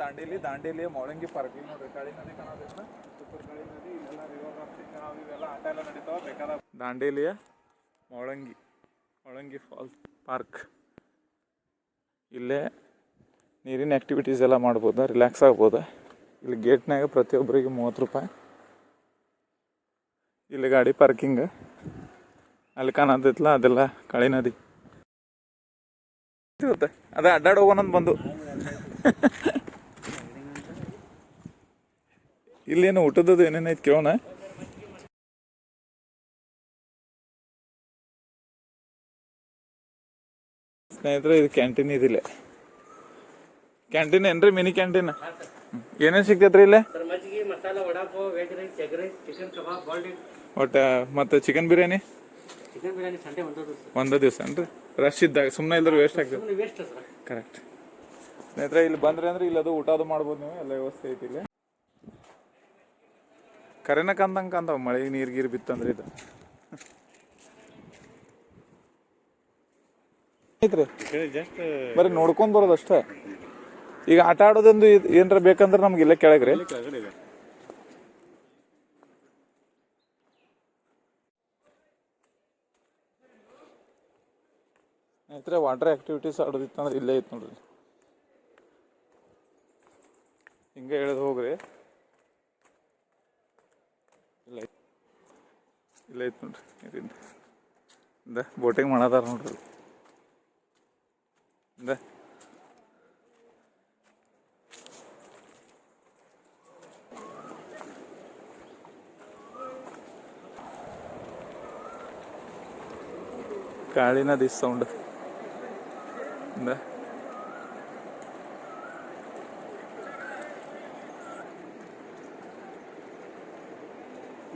Dandeli Dandeli Moulangi park. ಇಲ್ಲಿ ನೋಡ್ರಿ ಕಾಳಿ ನದಿ ಕಾಣೋದ್ರಿಂದ ನದಿ ಇಲ್ಲೆಲ್ಲ ರಿವರ್ ರಾಫ್ಟಿಂಗ್ ಅವು ಇವೆಲ್ಲ ಆಟ ಎಲ್ಲ ನಡೀತಾವ ಬೇಕಾದ ದಾಂಡೇಲಿಯ ಮೌಳಂಗಿ ಮೌಳಂಗಿ ಫಾಲ್ಸ್ ಪಾರ್ಕ್. ಇಲ್ಲೇ ನೀರಿನ ಆ್ಯಕ್ಟಿವಿಟೀಸ್ ಎಲ್ಲ ಮಾಡ್ಬೋದು? ರಿಲ್ಯಾಕ್ಸ್ ಆಗ್ಬೋದು? ಇಲ್ಲಿ ಗೇಟ್ನಾಗ ಪ್ರತಿಯೊಬ್ಬರಿಗೆ ಮೂವತ್ತು ರೂಪಾಯಿ. ಇಲ್ಲಿ ಗಾಡಿ ಪಾರ್ಕಿಂಗ್ ಅಲ್ಲಿ ಕಾಣೋದಿತ್ತಲ್ಲ ಅದೆಲ್ಲ ಕಳಿ ನದಿ. ಸಿಗುತ್ತೆ. ಅದೇ ಅಡ್ಡಾಡ್ ಹೋಗೋಣಂತ ಬಂದು. ಇಲ್ಲೇನು ಊಟದ್ದು ಏನೇನೈತೆ ಕೇಳೋಣ. ಸ್ನೇಹಿತರೆ ಇದು ಕ್ಯಾಂಟೀನ್ ಇದಿಲ್ಲ ಕ್ಯಾಂಟೀನ್ ಏನ್ರಿ ಮಿನಿ ಕ್ಯಾಂಟೀನ್? ಏನೇನು ಸಿಗ್ತೈತ್ರಿ ಇಲ್ಲೇ? ಒಟ್ಟ ಮತ್ತೆ ಚಿಕನ್ ಬಿರಿಯಾನಿ? ಒಂದೇ ದಿವಸ ಏನ್ರಿ? ರಶ್ ಇದ್ದಾಗ ಸುಮ್ಮನೆ ಇಲ್ಲದ್ರೆ ವೇಸ್ಟ್ ಆಗ್ತದೆ. ಕರೆಕ್ಟ್ ಸ್ನೇಹಿತರೆ ಇಲ್ಲಿ ಬಂದ್ರೆ ಅಂದ್ರೆ ಇಲ್ಲದು ಊಟ ಅದು ಮಾಡ್ಬೋದು ನೀವು ಎಲ್ಲ ವ್ಯವಸ್ಥೆ ಐತಿ ಇಲ್ಲಿ. ಕರೆನ ಕಂದಂಗೆ ಕಂದವ ಮಳೆ ನೀರು ಗೀರು ಬಿತ್ತಂದ್ರೆ ಇದು. ಐತ್ರಿ? ಬರೀ ನೋಡ್ಕೊಂಡ್ ಬರೋದು ಅಷ್ಟೇ. ಈಗ ಆಟ ಆಡೋದೊಂದು ಇದ್- ಏನ್ರ ಬೇಕಂದ್ರೆ ನಮ್ಗೆ ಇಲ್ಲೇ ಕೆಳಗ್ರಿ. ಸ್ನೇಹಿತರೆ ವಾಟರ್ ಆಕ್ಟಿವಿಟೀಸ್ ಆಡೋದಿತ್ತಂದ್ರೆ ಇಲ್ಲೇ ಇತ್ತು ನೋಡ್ರಿ. ಹಿಂಗೆ ಎಳೆದು ಹೋಗ್ರಿ ಇಲ್ಲ ಐತ್. ಇಲ್ಲೇ ಐತೆ ನೋಡ್ರಿ ಇದರಿಂದ ಇಂದ ಬೋಟಿಂಗ್ ಮಾಡದಾರ ನೋಡ್ರಿ ಇಂದ ಕಾಳಿ ನದಿ ಸೌಂಡ್ ಇಂದ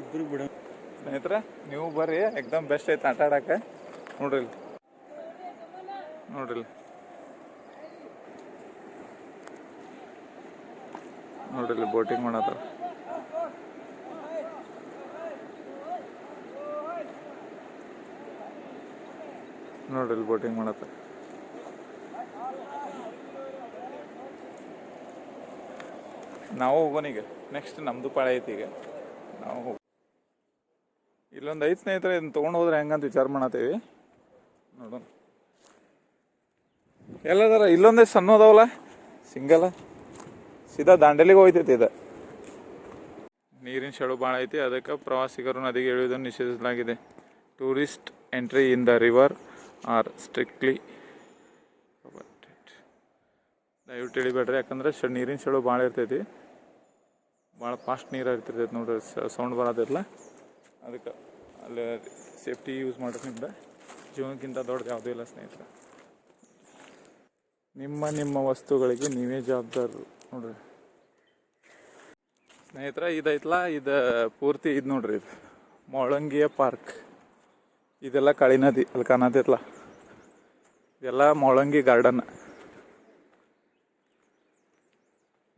ಇಬ್ರು ಬಿಡ ಸ್ನೇಹಿತರೆ, ನೀವು ಬರ್ರಿ ಎಕ್ದಮ್ ಬೆಸ್ಟ್ ಐತೆ, ಆಟ ಆಡಕ್ಕೆ. ನೋಡ್ರಿ. ನೋಡ್ರಿ ನೋಡ್ರಿ ಬೋಟಿಂಗ್ ಮಾಡತ್ತಾರ ನೋಡ್ರಿ ಬೋಟಿಂಗ್ ಮಾಡತ್ತಾರ ನಾವು ಹೋಗೋಣ ಈಗ ನೆಕ್ಸ್ಟ್ ನಮ್ದು ಪಾಳೆ ಐತಿ ಈಗ. ನಾವು ಇಲ್ಲೊಂದು ಐದು ಸ್ನೇಹಿತರೆ ಇದನ್ನ ತೊಗೊಂಡು ಹೋದ್ರೆ ಹೆಂಗಂತ ವಿಚಾರ ಮಾಡತ್ತೀವಿ. ನೋಡೋಣ. ಎಲ್ಲದಾರ ಇಲ್ಲೊಂದೇ ಸಣ್ಣ ಅದಾವಲ್ಲ? ಸಿಂಗಲ್. ಸೀದಾ ದಾಂಡೇಲಿಗೆ ಹೋಯ್ತೈತಿ ಇದು. ನೀರಿನ ಶೆಳು ಭಾಳ ಐತಿ, ಅದಕ್ಕೆ ಪ್ರವಾಸಿಗರು ನದಿಗೆ ಇಳಿಯುವುದನ್ನು ನಿಷೇಧಿಸಲಾಗಿದೆ. Tourist entry in the river are strictly ದಯವಿಟ್ಟು ಇಳಿಬೇಡ್ರಿ, ಯಾಕಂದ್ರೆ ಶ ನೀರಿನ ಶೆಳು ಭಾಳ ಇರ್ತೈತಿ. ಭಾಳ ಫಾಸ್ಟ್ ನೀರು ಇರ್ತಿರ್ತೈತಿ ನೋಡ್ರಿ ಸೌಂಡ್ ಬರೋದಿಲ್ಲ. ಅದಕ್ಕೆ ಅಲ್ಲಿ ಸೇಫ್ಟಿ ಯೂಸ್ ಮಾಡೋದ್ರಿಂದ ಜೀವನಕ್ಕಿಂತ ದೊಡ್ಡದು ಯಾವುದೂ ಇಲ್ಲ ಸ್ನೇಹಿತರೆ. ನಿಮ್ಮ ನಿಮ್ಮ ವಸ್ತುಗಳಿಗೆ ನೀವೇ ಜವಾಬ್ದಾರರು ನೋಡ್ರಿ. ಸ್ನೇಹಿತರೆ ಇದೈತಲ್ಲ ಇದು ಪೂರ್ತಿ ಇದು ನೋಡ್ರಿ ಇದು. ಮೊಳಂಗಿಯ ಪಾರ್ಕ್. ಇದೆಲ್ಲ ಕಳಿ ನದಿ ಅಲ್ಲಿ ಕಾಣತೈತಲ್ಲ ಇದೆಲ್ಲ ಮೊಳಂಗಿ ಗಾರ್ಡನ್.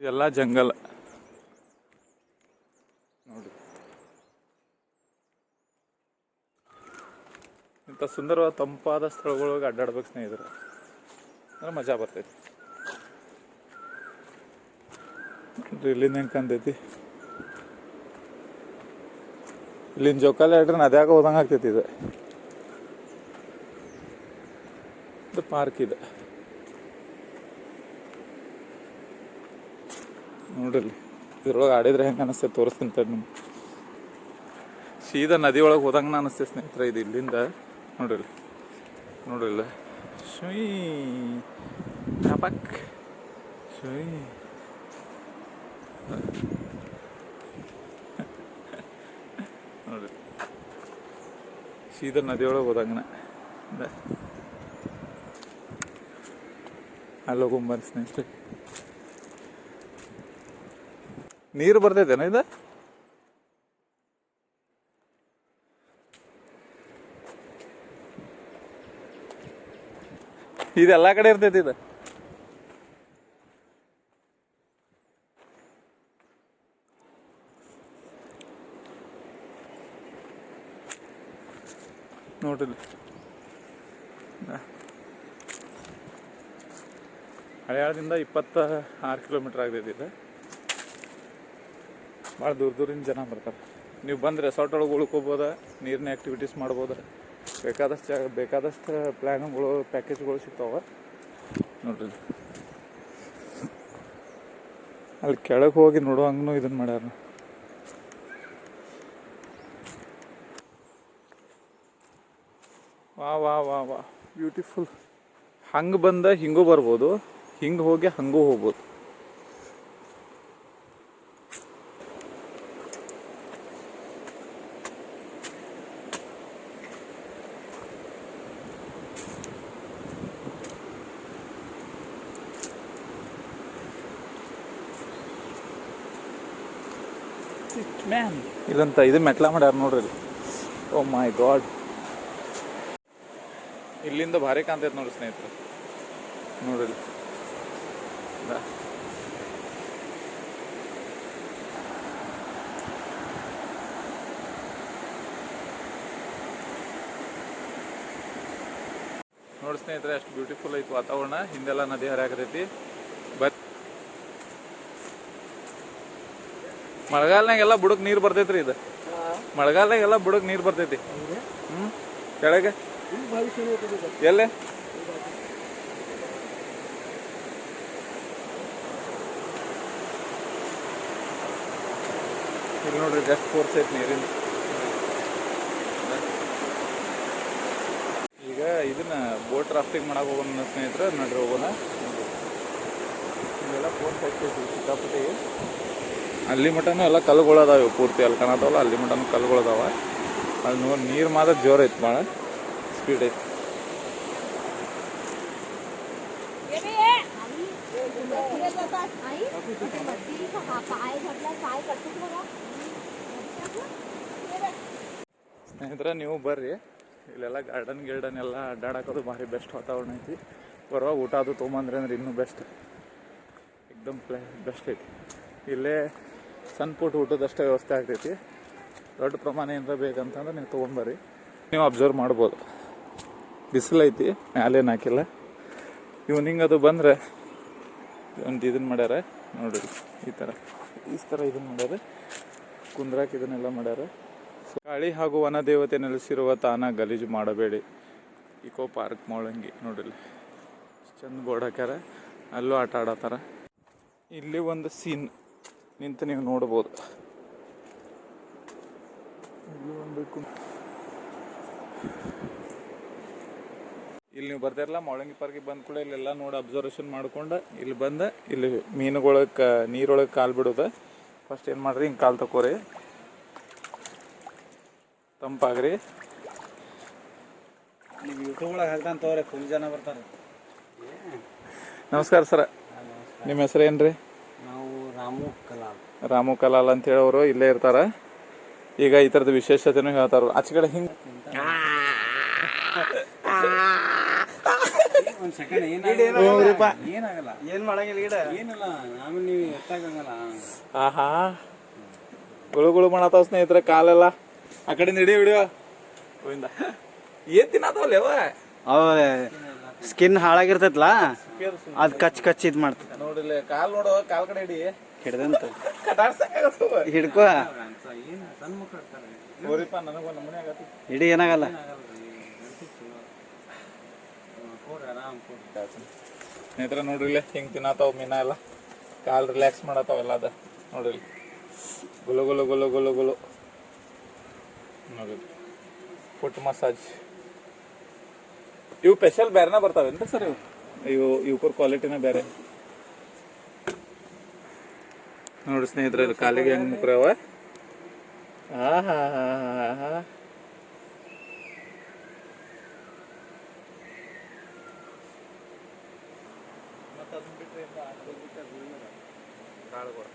ಎಲ್ಲ ಜಂಗಲ್. ಇಂಥ ಸುಂದರವಾದ ತಂಪಾದ ಸ್ಥಳಗಳಿಗೆ ಅಡ್ಡಾಡ್ಬೇಕು ಸ್ನೇಹಿತರು. ಅಂದ್ರೆ ಮಜಾ ಬರ್ತೈತಿ. ಇಲ್ಲಿಂದ ಹೆಂಗೆ ಕಂದೈತಿ? ಇಲ್ಲಿಂದ ಜೋಕಾಲಿ ಆಡ್ರೆ ನದ್ಯಾಗ ಹೋದಂಗೆ ಆಗ್ತೈತಿ ಇದು. ಇದು ಪಾರ್ಕ್ ಇದೆ. ನೋಡ್ರಿ, ಇದ್ರೊಳಗೆ ಆಡಿದ್ರೆ ಹೆಂಗೆ ಅನಿಸ್ತೈತೆ ತೋರಿಸ್ತೀನಿ ನಿಮ್ಗೆ. ಸೀದಾ ನದಿ ಒಳಗೆ ಹೋದಂಗೆ ಅನಿಸ್ತೈತೆ ಸ್ನೇಹಿತರೆ ಇದು ಇಲ್ಲಿಂದ. ನೋಡಿಲ್ಲ. ನೋಡ್ರಿ ಇಲ್ಲ ಶುಯ್ ಟಪಕ್ ಸುಯಿ ನೋಡ್ರಿ ಸೀದಾ ನದಿ ಒಳಗೆ ಹೋದಂಗನ ಅಲ್ಲಿ ಹೋಗೊಂಬರ್ರಿ ಸ್ನೇಹಿತರೆ ನೀರು ಬರ್ತೈತೇನ ಇದು? ಇದು ಎಲ್ಲಾ ಕಡೆ ಇರ್ತೈತಿ ಇದು. ನೋಡ್ರಿ. ಹಳೆಯಾಳದಿಂದ ಇಪ್ಪತ್ತ ಆರು ಕಿಲೋಮೀಟ್ರ್ ಆಗ್ತೈತಿ ಇದು. ಭಾಳ ದೂರ ದೂರಿಂದ ಜನ ಬರ್ತಾರೆ. ನೀವು ಬಂದು ರೆಸಾರ್ಟ್ ಒಳಗೆ ಉಳ್ಕೋಬೋದ? ನೀರಿನ ಆ್ಯಕ್ಟಿವಿಟೀಸ್ ಮಾಡ್ಬೋದು? ಬೇಕಾದಷ್ಟು ಜಾಗ ಬೇಕಾದಷ್ಟು ಪ್ಲ್ಯಾನ್ಗಳು ಪ್ಯಾಕೇಜ್ಗಳು ಸಿಗ್ತಾವೆ. ನೋಡ್ರಿ. ಅಲ್ಲಿ ಕೆಳಗೆ ಹೋಗಿ ನೋಡುವಂಗೂ ಇದನ್ನು ಮಾಡ್ಯಾರ. ವಾ ವಾ ವಾ ವಾ. ಬ್ಯೂಟಿಫುಲ್ ಹಂಗೆ ಬಂದ ಹಿಂಗೂ ಬರ್ಬೋದು ಹಿಂಗೆ ಹೋಗಿ ಹಂಗೂ ಹೋಗ್ಬೋದು. ಮ್ಯಾನ್ ಇಲ್ಲಂತ ಇದು ಮೆಟ್ಲ ಮಾಡ್ಯಾರ ನೋಡ್ರಿ ಓ ಮೈ ಗಾಡ್ ಇಲ್ಲಿಂದ ಭಾರಿ ಕಾಣ್ತೈತೆ ನೋಡ್ರಿ ಸ್ನೇಹಿತರು. ನೋಡ್ರಿ ನೋಡಿ ಸ್ನೇಹಿತರೆ, ಅಷ್ಟು ಬ್ಯೂಟಿಫುಲ್ ಐತಿ ವಾತಾವರಣ. ಹಿಂದೆಲ್ಲ ನದಿ ಹರಿಯಾಕತೈತಿ ಮಳೆಗಾಲನಾಗೆಲ್ಲ ಬುಡಕ್ ನೀರು ಬರ್ತೈತ್ರಿ ಇದು. ಮಳೆಗಾಲನಾಗೆಲ್ಲ ಬುಡಕ್ ನೀರು ಬರ್ತೈತಿ. ಹ್ಮ್? ಕೆಳಗೆ? ಎಲ್ಲೇ? ಇಲ್ಲಿ ನೋಡ್ರಿ ಜಸ್ಟ್ ಫೋರ್ಸ್ ಐತಿ ನೀರಿನ ಈಗ ಇದನ್ನ ಬೋಟ್ ರಾಫ್ಟಿಂಗ್ ಮಾಡಕ್ ಹೋಗೋಣ ಸ್ನೇಹಿತರೆ ನಡ್ರಿ ಹೋಗೋಣ. ಇಲ್ಲೆಲ್ಲ ಫೋರ್ಸ್ ಐತಿ ಸಿಕ್ಕಾಪಟ್ಟಿ ಅಲ್ಲಿ ಮಟನೂ ಎಲ್ಲ ಕಲ್ಲುಗಳದಾವೆ ಪೂರ್ತಿ. ಅಲ್ಲಿ ಕಾಣತಾವಲ್ಲ ಅಲ್ಲಿ ಮಟನೂ ಕಲ್ಗಳದಾವ ಅಲ್ಲಿ ನೋಡಿ ನೀರು ಮಾತ್ರ ಜೋರು ಐತೆ ಭಾಳ ಸ್ಪೀಡ್ ಐತೆ. ಸ್ನೇಹಿತರೆ, ನೀವು ಬರ್ರಿ. ಇಲ್ಲೆಲ್ಲ ಗಾರ್ಡನ್ ಗಿರ್ಡನ್ ಎಲ್ಲ ಅಡ್ಡಾಡಕೋದು ಭಾರಿ ಬೆಸ್ಟ್ ವಾತಾವರಣ ಐತಿ. ಬರುವಾಗ ಊಟ ಅದು ತೊಗೊಂಬಂದ್ರೆ ಅಂದ್ರೆ ಇನ್ನೂ ಬೆಸ್ಟ್ ಎಕ್ದಮ್ ಪ್ಲೇ ಬೆಸ್ಟ್ ಐತಿ. ಇಲ್ಲೇ ಸಣ್ಣ ಪುಟ್ಟ ಊಟದಷ್ಟೇ ವ್ಯವಸ್ಥೆ ಆಗ್ತೈತಿ. ದೊಡ್ಡ ಪ್ರಮಾಣ ಏನಾರ ಬೇಕಂತಂದ್ರೆ ನೀವು ತೊಗೊಂಬರ್ರಿ ನೀವು ಅಬ್ಸರ್ವ್ ಮಾಡ್ಬೋದು. ಬಿಸಿಲೈತಿ ಮ್ಯಾಲೇನು ಹಾಕಿಲ್ಲ. ಇವ್ನಿಂಗ್ ಅದು ಬಂದರೆ ಒಂದು ಇದನ್ನು ಮಾಡ್ಯಾರ, ನೋಡಿರಿ, ಈ ಥರ ಈ ಥರ ಇದನ್ನು ಮಾಡ್ಯಾರ, ಕುಂದ್ರಾಕ್ ಇದನ್ನೆಲ್ಲ ಮಾಡ್ಯಾರ. ಗಾಳಿ ಹಾಗೂ ವನ ದೇವತೆ ನೆಲೆಸಿರುವ ತಾನ ಗಲೀಜು ಮಾಡಬೇಡಿ. ಇಕೋ ಪಾರ್ಕ್ ಮೊಳಂಗಿ, ನೋಡಿರಿ. ಚಂದ ಬೋರ್ಡ್ ಹಾಕ್ಯಾರ, ಅಲ್ಲೂ ಆಟ ಆಡತ್ತಾರ. ಇಲ್ಲಿ ಒಂದು ಸೀನ್ ನಿಂತು ನೀವು ನೋಡ್ಬೋದು. ಇಲ್ಲಿ ನೀವು ಬರ್ತಿರಲ್ಲ ಮೊಳಂಗಿ ಪಾರ್ಕಿಗೆ ಬಂದ ಕೂಡ ಇಲ್ಲೆಲ್ಲ ನೋಡಿ ಅಬ್ಸರ್ವೇಷನ್ ಮಾಡ್ಕೊಂಡು ಇಲ್ಲಿ ಬಂದು ಇಲ್ಲಿ ಮೀನುಗಳಕ್ಕೆ ನೀರೊಳಗೆ ಕಾಲು ಬಿಡೋದು. ಫಸ್ಟ್ ಏನು ಮಾಡ್ರಿ ಹಿಂಗೆ ಕಾಲು ತಕೋರಿ ತಂಪಾಗ್ರಿ. ನಮಸ್ಕಾರ ಸರ. ನಿಮ್ಮ ಹೆಸರು ಏನ್ರಿ ನಾವು ರಾಮು ಕಲಾಲ್. ರಾಮು ಕಲಾಲ್ ಅಂತ ಹೇಳೋರು ಇಲ್ಲೇ ಇರ್ತಾರ. ಈಗ ಈ ತರದ ವಿಶೇಷತೆನೂ ಹೇಳ್ತಾರ ಆಚೆ ಕಡೆ ಹಿಂಗೆ ಒಂದು ಸೆಕೆಂಡ್ ಏನಾಗಲ್ಲ? ಏನಾಗಲ್ಲ? ಏನು ಮಾಡಂಗಿಲ್ಲ ಗಿಡ ಏನಿಲ್ಲ ಆಮೇಲೆ ನೀವು ಎತ್ತಾಗಂಗಲ್ಲ. ಆಹಾ. ಗುಳು ಗುಳು ಮಾಡತ್ತಾವ ಸ್ನೇಹಿತರೆ ಕಾಲೆಲ್ಲ. ಆ ಕಡೆ ಹಿಡಿಯೋ ಹಿಡಿಯೋ ಗೋವಿಂದ. ಏನ್ ತಿನ್ನತಾವಲ್ಲ ಯವ್ವ ಅವ ಸ್ಕಿನ್ ಹಾಳಾಗಿರ್ತೈತ್ಲಾ? ಅದ್ ಕಚ್ ಕಚ್ ಇದ್ ಮಾಡ್ತದ ನೋಡಿಲ್ಲ ಕಾಲ್ ನೋಡು ಕಾಲ್ ಕಡೆ ಹಿಡಿ. ಹಿಡ್ದಂತ ಹಿಡ್ಕೋ. ಹಿಡಿ ಏನಾಗಲ್ಲ. ಸ್ನೇಹಿತರ ಆರಾಮ್ ಕೊಡ್ರಿ ಸ್ನೇಹಿತರೆ ನೋಡ್ರಿ ಇಲ್ಲೇ ಹಿಂಗೆ ತಿನ್ನತಾವ ಮೀನ ಎಲ್ಲ. ಕಾಲ್ ರಿಲ್ಯಾಕ್ಸ್ ಮಾಡತ್ತಾವ ಎಲ್ಲ ಅದ ನೋಡ್ರಿ ಗುಲು ಗುಲು ಗುಲು ಗುಲು ಗುಲು ನೋಡ್ರಿ ಫುಟ್ ಮಸಾಜ್. ಇವು ಸ್ಪೆಷಲ್ ಬೇರೆನ ಬರ್ತಾವೇನ್ರಿ ಸರ್ ಇವು? ಇವು ಇವಕ್ಕರ ಕ್ವಾಲಿಟಿನೇ ಬೇರೆ. ನೋಡಿ ಸ್ನೇಹಿತರೆ ಇದು ಕಾಲಿಗೆ ಹೆಂಗ್ ಮುಕ್ರವ? ಆಹಾ ಹಾ ಹಾ ಹಾ ಕಾಳುಗಳು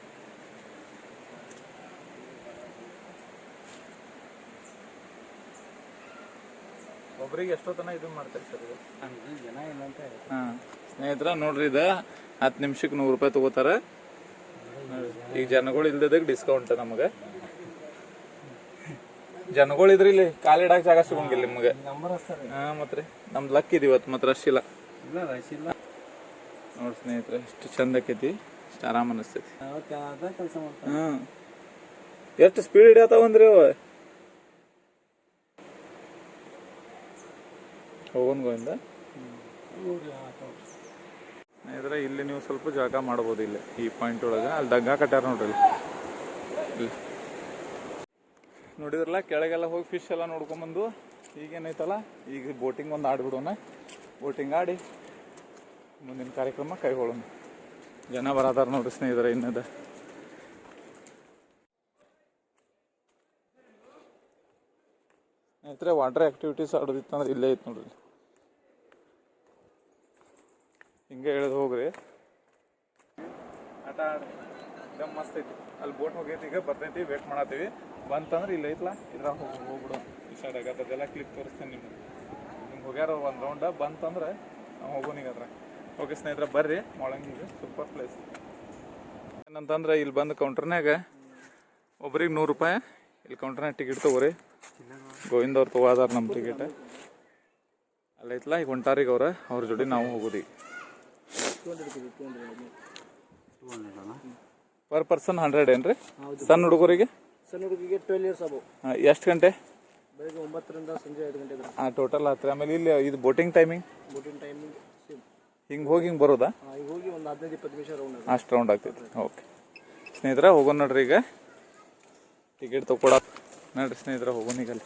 ಒಬ್ರಿಗೆ ಎಷ್ಟೊತ್ತನ ಇದು ಮಾಡ್ತಾರೆ ಸರ್ ಇದು? ಜನ ಇಲ್ಲ ಅಂತ ಹಾಂ. ಸ್ನೇಹಿತರ ನೋಡ್ರಿ ಇದು ಹತ್ತು ನಿಮಿಷಕ್ಕೆ ನೂರು ರೂಪಾಯಿ ತಗೋತಾರೆ. ಈಗ ಜನಗಳು ಇಲ್ದದಾಗ ಡಿಸ್ಕೌಂಟ್ ನಮಗೆ. ಜನಗಳು ಇದ್ರಿ ಇಲ್ಲಿ ಕಾಲಿಡಾಕ ಜಾಗ ಸಿಗಂಗಿಲ್ಲ ನಿಮಗೆ. ಹಾಂ ಮತ್ತೆ ನಮ್ದು ಲಕ್ ಇದೆ ಇವತ್ತು ಮತ್ತೆ ರಶ್ ಇಲ್ಲ ನೋಡಿ ಸ್ನೇಹಿತರೆ ಎಷ್ಟು ಚಂದ ಆಕೈತಿ. ಎಷ್ಟು ಆರಾಮ ಅನಿಸ್ತೈತಿ. ಹಾಂ. ಎಷ್ಟು ಸ್ಪೀಡ್ ಹಿಡಿಯತ್ತಾವಂದ್ರಿ ಅವ? ಹೋಗೋನ್ ಗೋವಿಂದ? ಸ್ನೇಹಿತರೆ, ಇಲ್ಲಿ ನೀವು ಸ್ವಲ್ಪ ಜಾಗ ಮಾಡ್ಬೋದು ಇಲ್ಲಿ, ಈ ಪಾಯಿಂಟ್ ಒಳಗೆ. ಅಲ್ಲಿ ದಗ್ಗ ಕಟ್ಟಾರ ನೋಡ್ರಿ. ಇಲ್ಲಿ. ನೋಡಿದ್ರಲ್ಲ, ಕೆಳಗೆಲ್ಲ ಹೋಗಿ ಫಿಶ್ ಎಲ್ಲ ನೋಡ್ಕೊಂಬಂದು ಈಗೇನೈತಲ್ಲ ಈಗ ಬೋಟಿಂಗ್ ಒಂದು ಆಡ್ಬಿಡೋಣ ಬೋಟಿಂಗ್ ಆಡಿ, ಮುಂದಿನ ಕಾರ್ಯಕ್ರಮ ಕೈಗೊಳ್ಳೋಣ ಜನ ಬರದಾರ ನೋಡ್ರಿ ಸ್ನೇಹಿತರೆ, ಇನ್ನದ. ಸ್ನೇಹಿತರೆ ವಾಟರ್ ಆ್ಯಕ್ಟಿವಿಟೀಸ್ ಆಡೋದಿತ್ತಂದ್ರೆ ಇಲ್ಲೇ ಐತೆ ನೋಡ್ರಿ ಹಿಂಗೆ ಇಳಿದು ಹೋಗ್ರಿ. ಆಟ ಆಡ್ರಿ ಮಸ್ತ್ ಐತಿ. ಅಲ್ಲಿ ಬೋಟ್ ಹೋಗೈತಿ, ಈಗ ಬರ್ತೈತಿ ವೇಟ್ ಮಾಡತ್ತೀವಿ. ಬಂತಂದ್ರೆ ಇಲ್ಲಿ ಐತ್ಲಾ ಇದ್ರಾಗ ಹೋಗಿ ಹೋಗ್ಬಿಡು. ಈ ಸೈಡ್ ಅದೆಲ್ಲ ಕ್ಲಿಪ್ ತೋರಿಸ್ತೀನಿ ನಿಮ್ಗೆ. ನಿಮ್ಗೆ ಹೋಗ್ಯಾರ ಒಂದು ರೌಂಡ ಬಂತಂದ್ರೆ ನಾವು ಹೋಗೋಣ ಅದ್ರ ಓಕೆ ಸ್ನೇಹಿತರ, ಬರ್ರಿ. ಮೊಳಂಗಿಗೆ ಸೂಪರ್ ಪ್ಲೇಸ್ ಏನಂತಂದ್ರೆ, ಇಲ್ಲಿ ಬಂದು ಕೌಂಟರ್ನಾಗ ಒಬ್ರಿಗೆ ನೂರು ರೂಪಾಯಿ, ಇಲ್ಲಿ ಕೌಂಟರ್ನಾಗ ಟಿಕೆಟ್ ತೊಗೋರಿ. ಗೋವಿಂದ ಅವ್ರು ತೊಗೋದಾರ ನಮ್ಮ ಟಿಕೆಟ್ ಅಲ್ಲೈತ್ಲ ಈಗ ಹೊಂಟಾರಿಗೆ ಅವ್ರ ಅವ್ರ ಜೋಡಿ ನಾವು ಹೋಗೋದಿ. ಪರ್ ಪರ್ಸನ್ ಹಂಡ್ರೆಡ್ ಏನ್ರಿ? ಸಣ್ಣ ಹುಡುಗರಿಗೆ? ಸಣ್ಣ ಹುಡುಗಿಗೆ ಟ್ವೆಲ್ ಇಯರ್ಸ್ ಅಬೋ ಎಷ್ಟು ಗಂಟೆ? ಬೆಳಗ್ಗೆ ಒಂಬತ್ತರಿಂದ ಸಂಜೆ ಐದು ಗಂಟೆ ಆ ಟೋಟಲ್ ಹತ್ರ ಆಮೇಲೆ ಇಲ್ಲಿ ಇದು boating timing boating timing same ಹಿಂಗೆ ಹೋಗಿ ಹಿಂಗೆ ಬರೋದಾ? ಈಗ ಹೋಗಿ ಒಂದು ಹದಿನೈದು ಇಪ್ಪತ್ತು ನಿಮಿಷ ರೌಂಡ್ ಅಷ್ಟು ರೌಂಡ್ ಆಗ್ತೈತಿ ಓಕೆ ಸ್ನೇಹಿತರ ಹೋಗೋಣ ನೋಡ್ರಿ ಈಗ. ಟಿಕೆಟ್ ತೊಗೊಳ ನೋಡ್ರಿ ಸ್ನೇಹಿತರ ಹೋಗೋಣ ಈಗ ಅಲ್ಲಿ.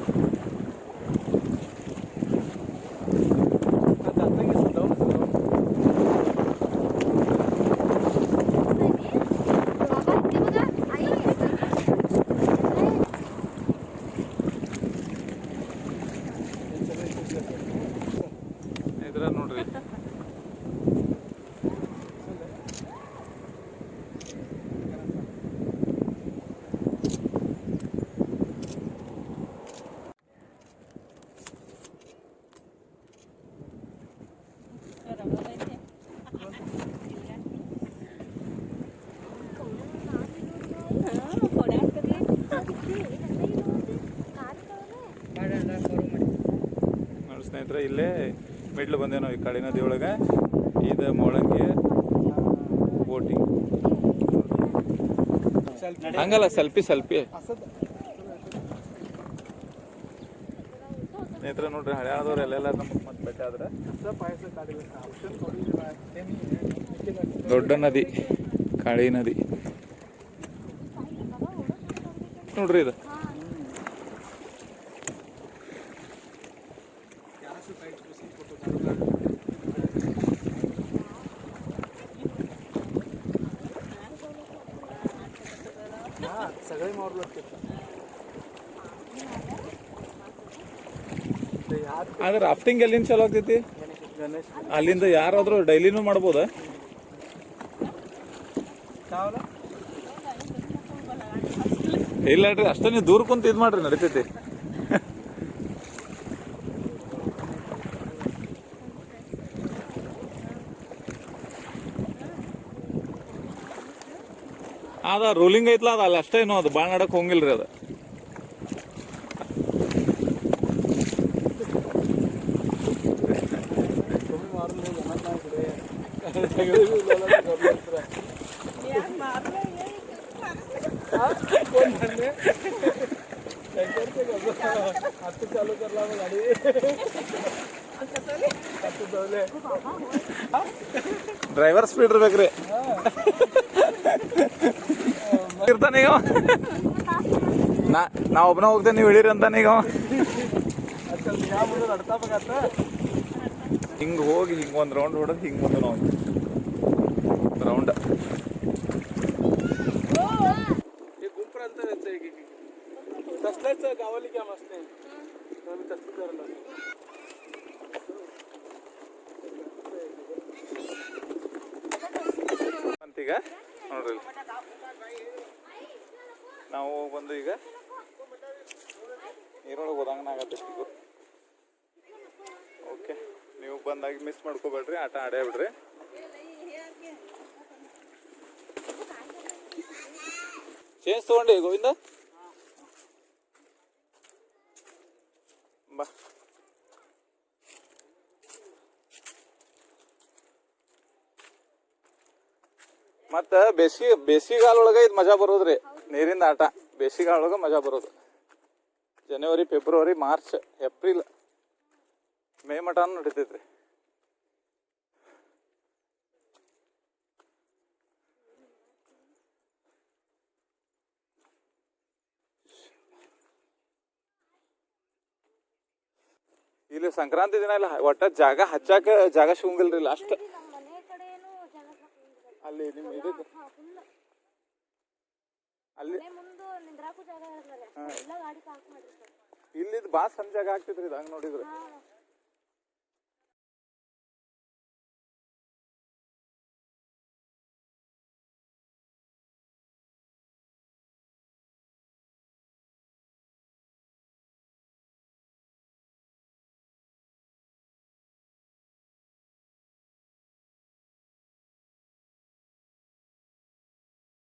ಸ್ನೇಹಿತರೆ ಇಲ್ಲೇ ಮಿಡ್ಲ್ ಬಂದೇನೋ ಈ ಕಡೆ ನದಿ ಒಳಗೆ ಇದು ಮೊಳಂಗಿ ಬೋಟಿಂಗ್ ಹಂಗಲ್ಲ, ಸೆಲ್ಫಿ ಸೆಲ್ಫಿ. ಸ್ನೇಹಿತರೆ, ನೋಡ್ರಿ, ಹಳೆಯಾದವ್ರು ಎಲ್ಲೆಲ್ಲ ನಮಗೆ ಮತ್ತೆ ಭೇಟಿ ಆದ್ರೆ. ದೊಡ್ಡ ನದಿ, ಕಾಳಿ ನದಿ. ನೋಡ್ರಿ ಇದು. సగం ಆದ್ರೆ ರಾಫ್ಟಿಂಗ್ ಎಲ್ಲಿಂದ ಚಲೋ ಆಗ್ತೈತಿ? ಅಲ್ಲಿಂದ ಯಾರಾದರೂ ಡೈಲಿನೂ ಮಾಡ್ಬೋದಾ? ಇಲ್ಲ ರೀ ಅಷ್ಟೇ ನೀವು ದೂರ ಕುಂತ ಇದು ಮಾಡ್ರಿ ನಡಿತೈತಿ. ಅದ ರೂಲಿಂಗ್ ಐತ್ಲ ಅದ ಅಲ್ಲಿ ಅಷ್ಟೇನು ಅದು ಭಾಳ ನಡಕ್ ಹೋಗಿಲ್ರಿ ಅದು हात चालू करला मग गाडी ಡ್ರೈವರ್ ಸ್ಪೀಡ್ ಇರ್ಬೇಕ್ರಿ ಈಗ ನಾ ನಾ ಒಬ್ಬನ ಹೋಗ್ತೇನೆ ನೀವು ಇಳಿರಿ ಅಂತಾನೆ ಈಗ ಹಿಂಗೆ ಹೋಗಿ ಹಿಂಗೆ ಒಂದು ರೌಂಡ್ ಹೊಡೆದು ಹಿಂಗೆ ಒಂದು ನಾವು. ರೌಂಡ್ ಅಂತೀಗ ನೋಡ್ರಿ. ನಾವು ಬಂದು ಈಗ ನೀರೊಳಗೆ ಹೋದಂಗನಾಗತ್ತೆ ಈಗ ಓಕೆ ನೀವು ಬಂದಾಗ ಮಿಸ್ ಮಾಡ್ಕೋಬೇಡ್ರಿ, ಆಟ ಆಡೇ ಬಿಡ್ರಿ. ಚೇಂಜ್ ತಗೊಂಡಿ, ಗೋವಿಂದ. ಬಾ. ಮತ್ತು ಬೇಸಿಗೆ, ಬೇಸಿಗೆಗಾಲೊಳಗೆ ಇದು ಮಜಾ ಬರೋದ್ರಿ. ನೀರಿಂದ ಆಟ. ಬೇಸಿಗೆಗಾಲೊಳಗೆ ಮಜಾ ಬರೋದು. ಜನವರಿ ಫೆಬ್ರವರಿ ಮಾರ್ಚ್ ಏಪ್ರಿಲ್ ಮೇ ಮಟನೂ ನಡೀತೈತ್ರಿ. ಇಲ್ಲಿ ಸಂಕ್ರಾಂತಿ ದಿನ ಇಲ್ಲ ಒಟ್ಟ ಜಾಗ ಹಚ್ಚಾಕ ಜಾಗ ಸಿಗಂಗಿಲ್ರಿ ಅಷ್ಟ ಅಲ್ಲಿ ನಿಮ್ಮ ಇದಕ್ಕೆ ಅಲ್ಲಿ ಮುಂದೆ ನಿಂದ್ರಾಕು ಜಾಗ ಇರಲ್ಲ ಎಲ್ಲ ಗಾಡಿ ಪಾರ್ಕ್ ಮಾಡಿರ್ತಾರೆ. ಇಲ್ಲಿದ್ ಬಾ ಸಣ್ಣ ಜಾಗ ಆಗ್ತೈತ್ರಿ ಇದು ಹಂಗೆ ನೋಡಿದ್ರೆ.